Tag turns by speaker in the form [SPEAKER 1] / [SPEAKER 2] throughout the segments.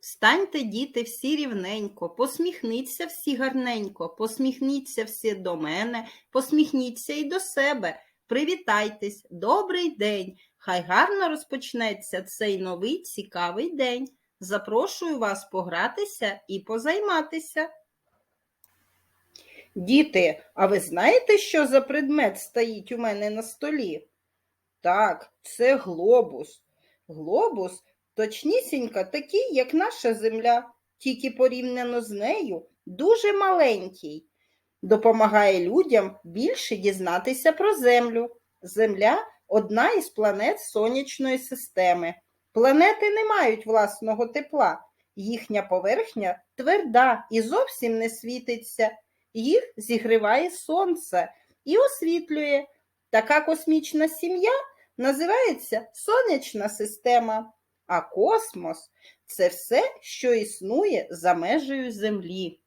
[SPEAKER 1] Встаньте, діти, всі рівненько, посміхніться всі гарненько, посміхніться всі до мене, посміхніться і до себе. Привітайтесь, добрий день! Хай гарно розпочнеться цей новий цікавий день. Запрошую вас погратися і позайматися. Діти, а ви знаєте, що за предмет стоїть у мене на столі? Так, це глобус. Глобус точнісінько такий, як наша земля, тільки порівняно з нею дуже маленький. Допомагає людям більше дізнатися про землю. Земля одна із планет сонячної системи. Планети не мають власного тепла. Їхня поверхня тверда і зовсім не світиться. Їх зігріває сонце і освітлює. Така космічна сім'я називається сонячна система, а космос це все, що існує за межею Землі.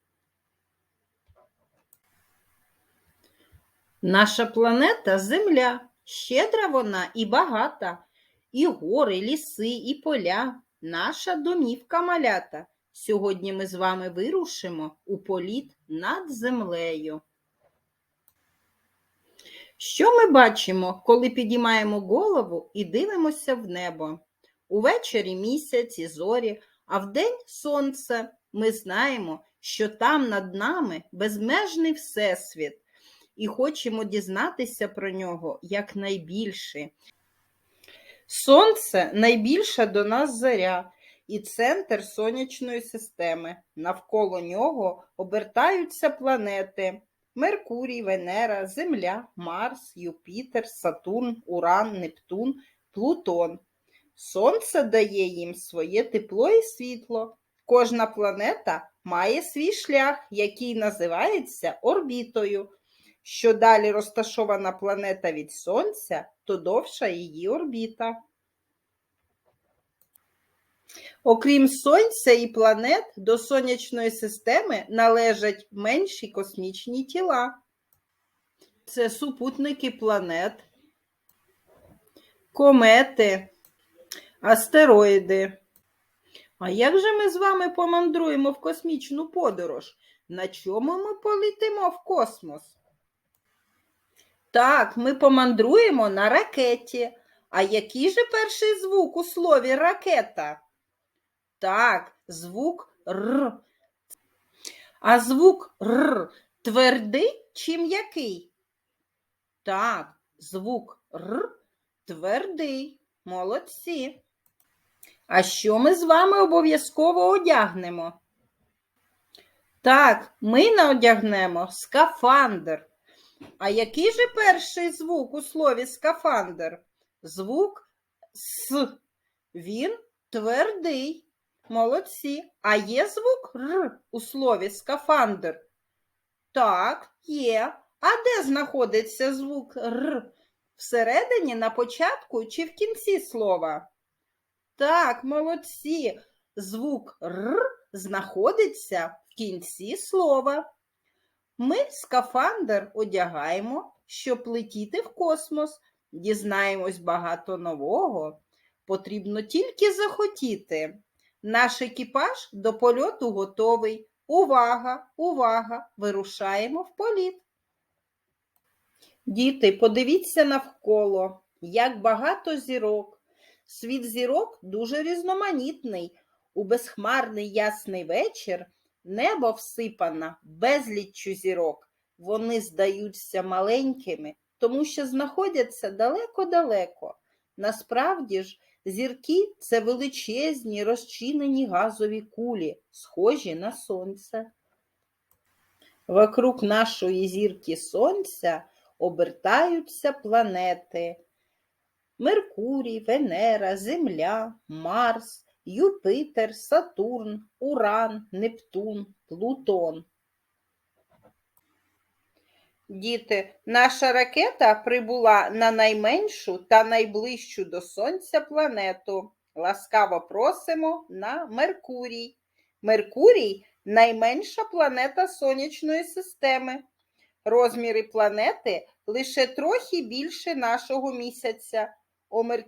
[SPEAKER 1] Наша планета Земля. Щедра вона і багата, і гори, ліси, і поля. Наша домівка малята. Сьогодні ми з вами вирушимо у політ над землею. Що ми бачимо, коли підіймаємо голову і дивимося в небо? Увечері місяць і зорі, а вдень сонце. Ми знаємо, що там над нами безмежний всесвіт, і хочемо дізнатися про нього якнайбільше. Сонце найбільша до нас заря і центр сонячної системи. Навколо нього обертаються планети Меркурій, Венера, Земля, Марс, Юпітер, Сатурн, Уран, Нептун, Плутон. Сонце дає їм своє тепло і світло. Кожна планета має свій шлях, який називається орбітою. Що далі розташована планета від Сонця, то довша її орбіта. Окрім Сонця і планет, до сонячної системи належать менші космічні тіла. Це супутники планет, комети, астероїди. А як же ми з вами помандруємо в космічну подорож? На чому ми полетимо в космос? Так, ми помандруємо на ракеті. А який же перший звук у слові ракета? Так, звук Р. А звук Р твердий чи м'який? Так, звук Р твердий. Молодці. А що ми з вами обов'язково одягнемо? Так, ми наодягнемо скафандр. А який же перший звук у слові скафандр? Звук С. Він твердий. Молодці. А є звук Р у слові скафандр? Так, є. А де знаходиться звук Р? Всередині, на початку чи в кінці слова? Так, молодці. Звук Р знаходиться в кінці слова. Ми скафандр одягаємо, щоб летіти в космос. Дізнаємось багато нового. Потрібно тільки захотіти. Наш екіпаж до польоту готовий. Увага, увага! Вирушаємо в політ. Діти, подивіться навколо, як багато зірок. Світ зірок дуже різноманітний. У безхмарний ясний вечір небо всипано безліччю зірок. Вони здаються маленькими, тому що знаходяться далеко-далеко. Насправді ж, зірки це величезні розчинені газові кулі, схожі на сонце. Вокруг нашої зірки сонця обертаються планети Меркурій, Венера, Земля, Марс, Юпитер, Сатурн, Уран, Нептун, Плутон. Діти, наша ракета прибула на найменшу та найближчу до Сонця планету. Ласкаво просимо на Меркурій. Меркурій найменша планета Сонячної системи. Розміри планети лише трохи більше нашого місяця.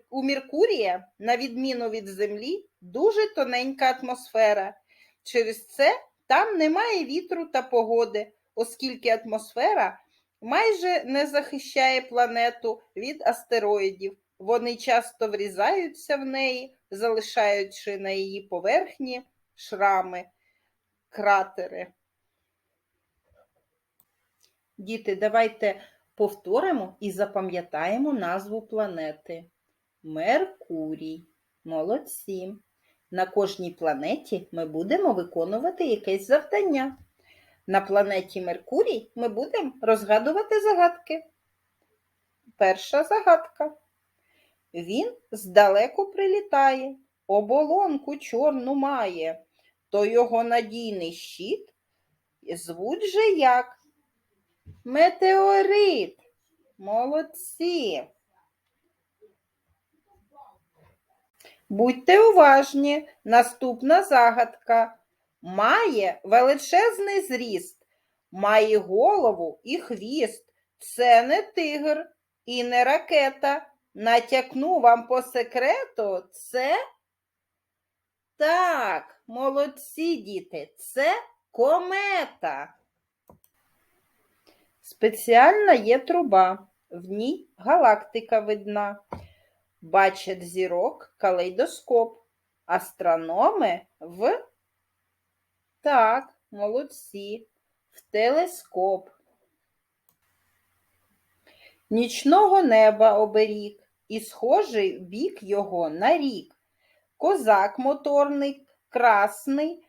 [SPEAKER 1] У Меркурія, на відміну від Землі, дуже тоненька атмосфера. Через це там немає вітру та погоди, оскільки атмосфера майже не захищає планету від астероїдів. Вони часто врізаються в неї, залишаючи на її поверхні шрами, кратери. Діти, давайте повторимо і запам'ятаємо назву планети. Меркурій. Молодці. На кожній планеті ми будемо виконувати якесь завдання. На планеті Меркурій ми будемо розгадувати загадки. Перша загадка. Він здалеку прилітає, оболонку чорну має, то його надійний щит звуть же як метеорит. Молодці. Будьте уважні. Наступна загадка. Має величезний зріст, має голову і хвіст. Це не тигр і не ракета. Натякну вам по секрету, це так, молодці діти, це комета. Спеціальна є труба, в ній галактика видна. Бачать зірок калейдоскоп. Астрономи в так, молодці, в телескоп. Нічного неба оберіг, і схожий бік його на рік. Козак моторний, красний.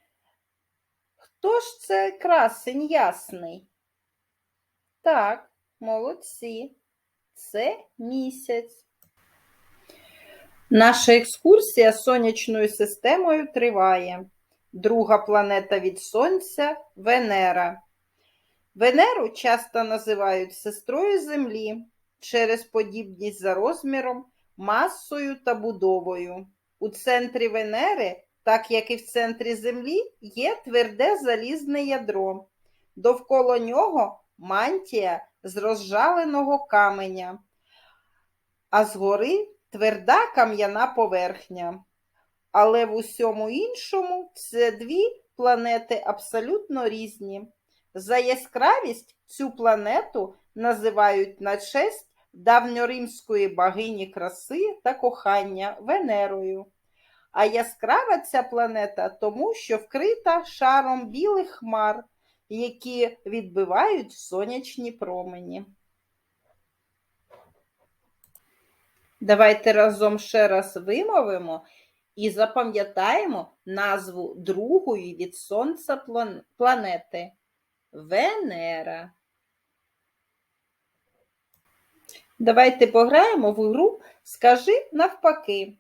[SPEAKER 1] Хто ж це красень ясний? Так, молодці, це місяць. Наша екскурсія сонячною системою триває. Друга планета від Сонця Венера. Венеру часто називають сестрою Землі через подібність за розміром, масою та будовою. У центрі Венери, так як і в центрі Землі, є тверде залізне ядро. Довкола нього мантія з розжаленого каменя, а згори тверда кам'яна поверхня. Але в усьому іншому це дві планети абсолютно різні. За яскравість цю планету називають на честь давньоримської богині краси та кохання Венерою. А яскрава ця планета тому, що вкрита шаром білих хмар, які відбивають сонячні промені. Давайте разом ще раз вимовимо і запам'ятаємо назву другої від Сонця планети Венера. Давайте пограємо в гру Скажи навпаки.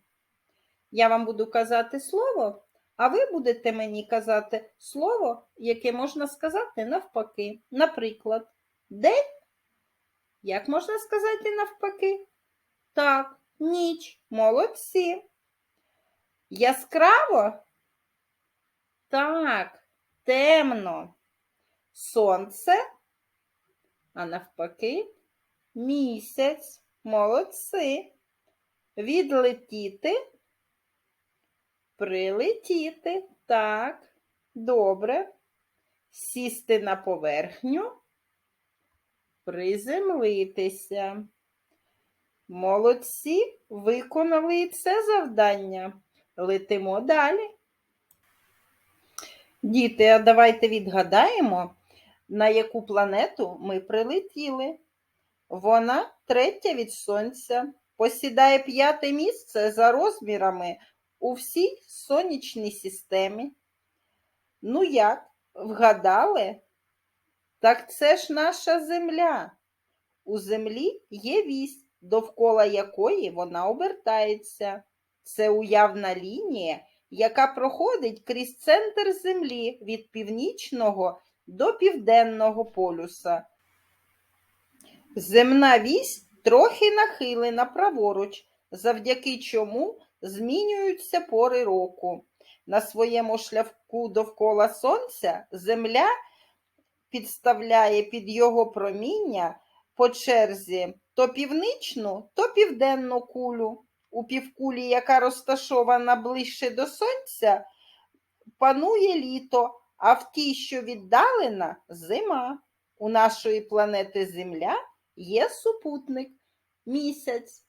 [SPEAKER 1] Я вам буду казати слово, а ви будете мені казати слово, яке можна сказати навпаки. Наприклад, день. Як можна сказати навпаки? Так, ніч. Молодці. Яскраво? Так, темно. Сонце, а навпаки, місяць. Молодці. Відлетіти, прилетіти. Так, добре. Сісти на поверхню, приземлитися. Молодці, виконали і це завдання. Летимо далі. Діти, а давайте відгадаємо, на яку планету ми прилетіли. Вона третя від Сонця, посідає п'яте місце за розмірами у всій сонячній системі. Ну як, вгадали? Так це ж наша Земля. У Землі є вісь, довкола якої вона обертається. Це уявна лінія, яка проходить крізь центр Землі від північного до південного полюса. Земна вісь трохи нахилена праворуч, завдяки чому змінюються пори року. На своєму шляху довкола Сонця Земля підставляє під його проміння по черзі то північну, то південну кулю. У півкулі, яка розташована ближче до сонця, панує літо, а в тій, що віддалена зима. У нашої планети Земля є супутник місяць.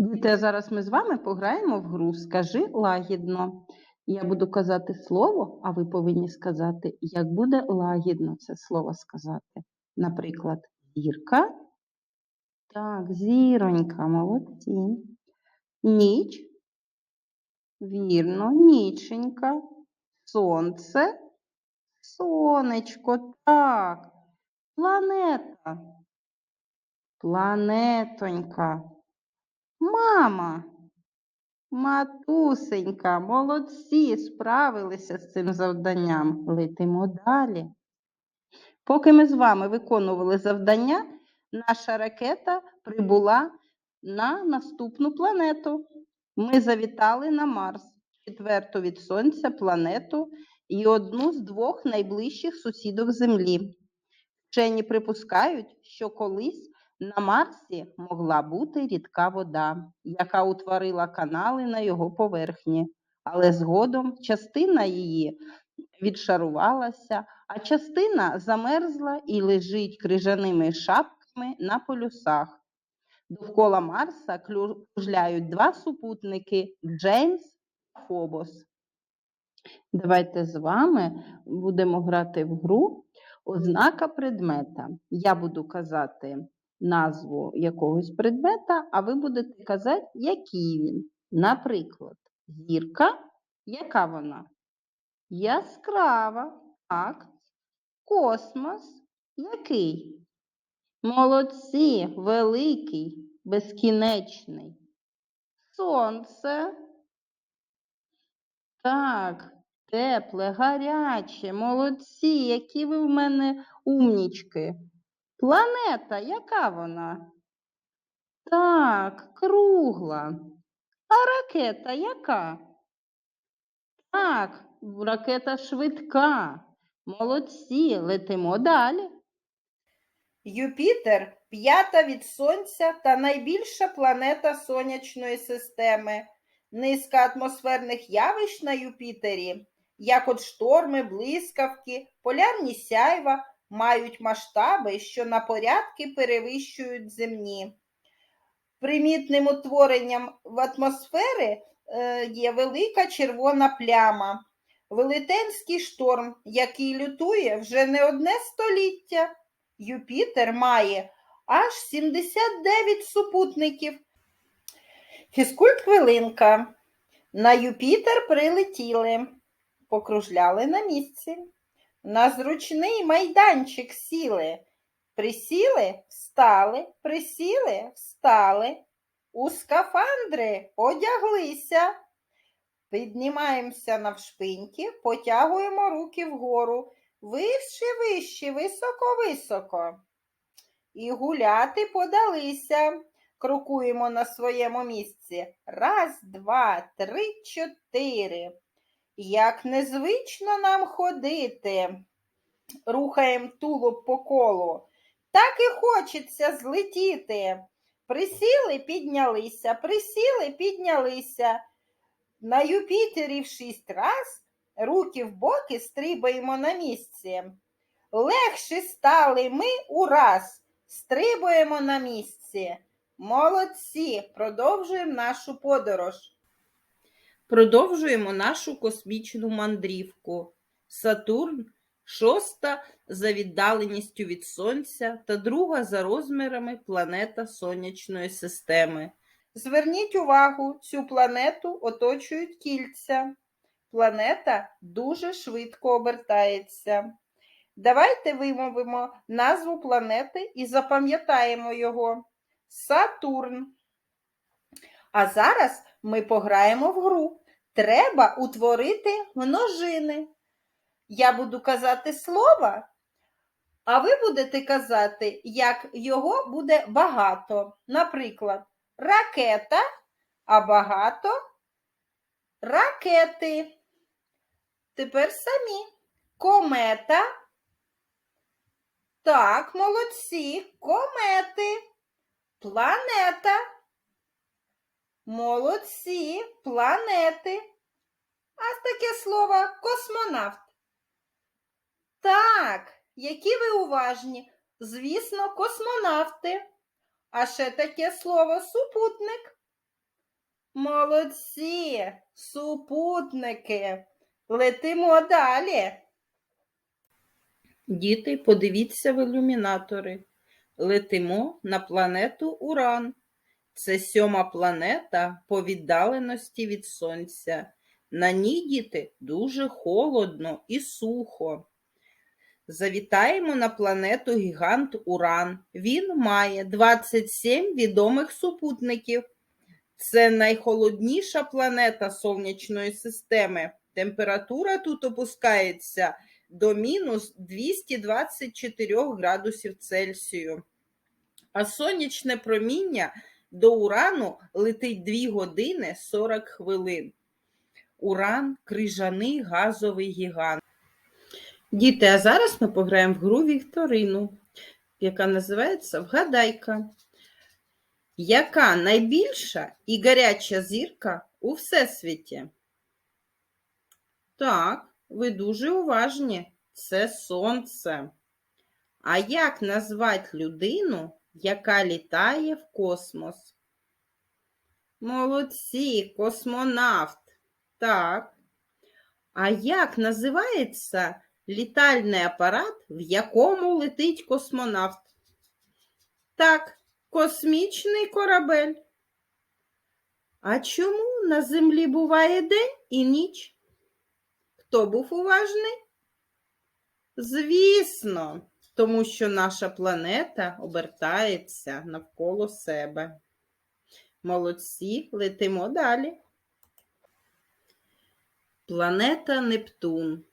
[SPEAKER 2] Діти, а зараз ми з вами пограємо в гру Скажи лагідно. Я буду казати слово, а ви повинні сказати, як буде лагідно це слово сказати. Наприклад, зірка. Так, зіронька, молодці. Ніч. Вірно, ніченька. Сонце. Сонечко, так. Планета. Планетонька. Мама. Матусенька, молодці, справилися з цим завданням. Летимо далі. Поки ми з вами виконували завдання, наша ракета прибула на наступну планету. Ми завітали на Марс, четверту від Сонця планету і одну з двох найближчих сусідок Землі. Вчені припускають, що колись на Марсі могла бути рідка вода, яка утворила канали на його поверхні, але згодом частина її відшарувалася, а частина замерзла і лежить крижаними шапками на полюсах. Довкола Марса кружляють два супутники Джеймс та Фобос. Давайте з вами будемо грати в гру ознака предмета. Я буду казати назву якогось предмета, а ви будете казати, який він. Наприклад, зірка, яка вона? Яскрава. Так. Космос який? Молодці, великий, безкінечний. Сонце. Так, тепле, гаряче, молодці, які ви в мене умнічки. Планета, яка вона? Так, кругла. А ракета яка? Так, ракета швидка. Молодці, летимо далі.
[SPEAKER 1] Юпітер п'ята від Сонця та найбільша планета Сонячної системи. Низка атмосферних явищ на Юпітері, як от шторми, блискавки, полярні сяйва, мають масштаби, що на порядки перевищують земні. Примітним утворенням в атмосфери е, є велика червона пляма, велетенський шторм, який лютує вже не одне століття. Юпітер має аж 79 супутників. Фізкульт хвилинка. На Юпітер прилетіли, покружляли на місці. На зручний майданчик сіли. Присіли, встали, присіли, встали. У скафандри одяглися. Піднімаємося навшпиньки, потягуємо руки вгору. Вище, вище, високо-високо. І гуляти подалися. Крокуємо на своєму місці. Раз, два, три, чотири. Як незвично нам ходити. Рухаємо тулуб по колу. Так і хочеться злетіти. Присіли, піднялися, присіли, піднялися. На Юпітері в шість раз руки в боки стрибаємо на місці. Легші стали ми ураз, стрибаємо на місці. Молодці, продовжуємо нашу подорож. Продовжуємо нашу космічну мандрівку. Сатурн шоста за віддаленістю від Сонця та друга за розмірами планета Сонячної системи. Зверніть увагу, цю планету оточують кільця. Планета дуже швидко обертається. Давайте вимовимо назву планети і запам'ятаємо його. Сатурн. А зараз ми пограємо в гру. Треба утворити множини. Я буду казати слово, а ви будете казати, як його буде багато. Наприклад, ракета, а багато ракети. Тепер самі комета, Так, молодці. Комети. Планета. Молодці. Планети. А таке слово космонавт. Так, які ви уважні. Звісно, космонавти. А ще таке слово супутник. Молодці, супутники. Летимо далі. Діти, подивіться в ілюмінатори. Летимо на планету Уран. Це сьома планета по віддаленості від Сонця. На ній, діти, дуже холодно і сухо. Завітаємо на планету гігант Уран. Він має 27 відомих супутників. Це найхолодніша планета сонячної системи. Температура тут опускається до мінус 224 градусів Цельсію. А сонячне проміння до Урану летить 2 години 40 хвилин. Уран крижаний газовий гігант. Діти, а зараз ми пограємо в гру Вікторину, яка називається Вгадайка. Яка найбільша і гаряча зірка у всесвіті? Так, ви дуже уважні. Це сонце. А як назвати людину, яка літає в космос? Молодці, космонавт. Так. А як називається літальний апарат, в якому летить космонавт? Так, космічний корабель. А чому на землі буває день і ніч? Хто був уважний? Звісно, тому що наша планета обертається навколо себе. Молодці, летимо далі. Планета Нептун.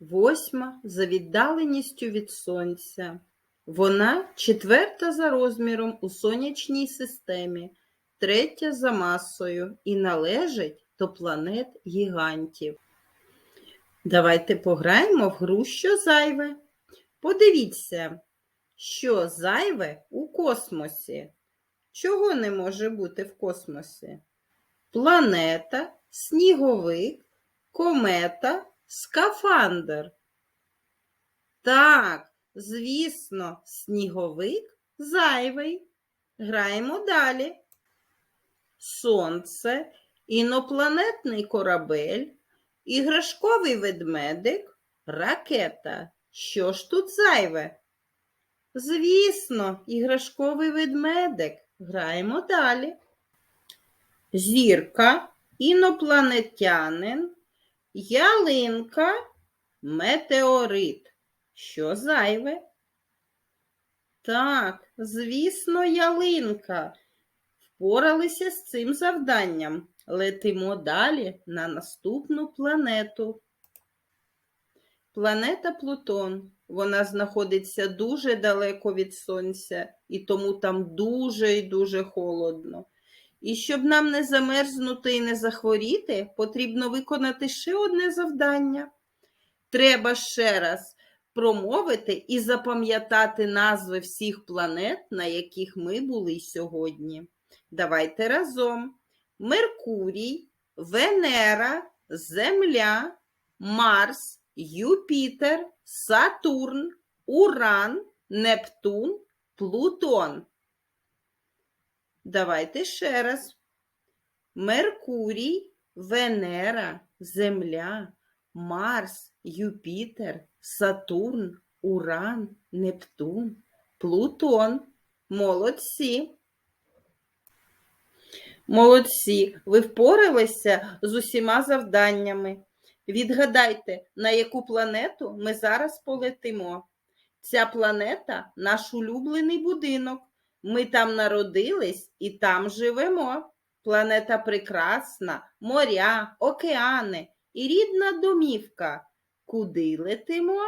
[SPEAKER 1] Восьма за віддаленістю від Сонця. Вона четверта за розміром у сонячній системі, третя за масою і належить до планет гігантів. Давайте пограємо в гру що зайве. Подивіться, що зайве у космосі. Чого не може бути в космосі? Планета, сніговик, комета, скафандр. Так, звісно, сніговик зайвий. Граємо далі. Сонце, інопланетний корабель, іграшковий ведмедик, ракета. Що ж тут зайве? Звісно, іграшковий ведмедик. Граємо далі. Зірка, інопланетянин, ялинка, метеорит. Що зайве? Так, звісно, ялинка. Впоралися з цим завданням. Летимо далі на наступну планету. Планета Плутон. Вона знаходиться дуже далеко від Сонця, і тому там дуже і дуже холодно. І щоб нам не замерзнути і не захворіти, потрібно виконати ще одне завдання. Треба ще раз промовити і запам'ятати назви всіх планет, на яких ми були сьогодні. Давайте разом. Меркурій, Венера, Земля, Марс, Юпітер, Сатурн, Уран, Нептун, Плутон. Давайте ще раз. Меркурій, Венера, Земля, Марс, Юпітер, Сатурн, Уран, Нептун, Плутон. Молодці. Молодці, ви впоралися з усіма завданнями. Відгадайте, на яку планету ми зараз полетимо. Ця планета наш улюблений будинок. Ми там народились і там живемо. Планета прекрасна, моря, океани і рідна домівка. Куди летимо?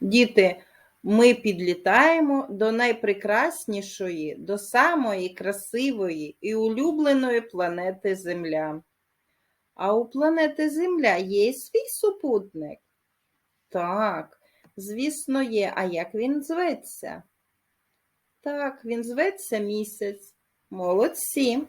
[SPEAKER 1] Діти, ми підлітаємо до найпрекраснішої, до самої красивої і улюбленої планети Земля. А у планети Земля є свій супутник? Так, Звісно, є. А як він зветься? Так, він зветься місяць. Молодці.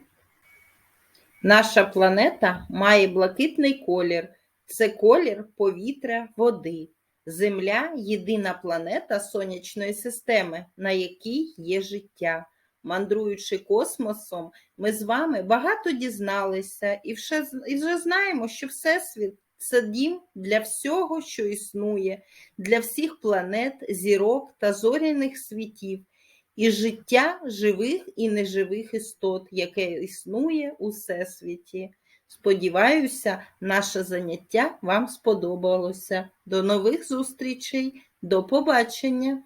[SPEAKER 1] Наша планета має блакитний колір. Це колір повітря, води. Земля єдина планета сонячної системи, на якій є життя. Мандруючи космосом, ми з вами багато дізналися і вже, і вже знаємо, що Всесвіт це дім для всього, що існує, для всіх планет, зірок та зоряних світів, і життя живих і неживих істот, яке існує у Всесвіті. Сподіваюся, наше заняття вам сподобалося. До нових зустрічей, до побачення!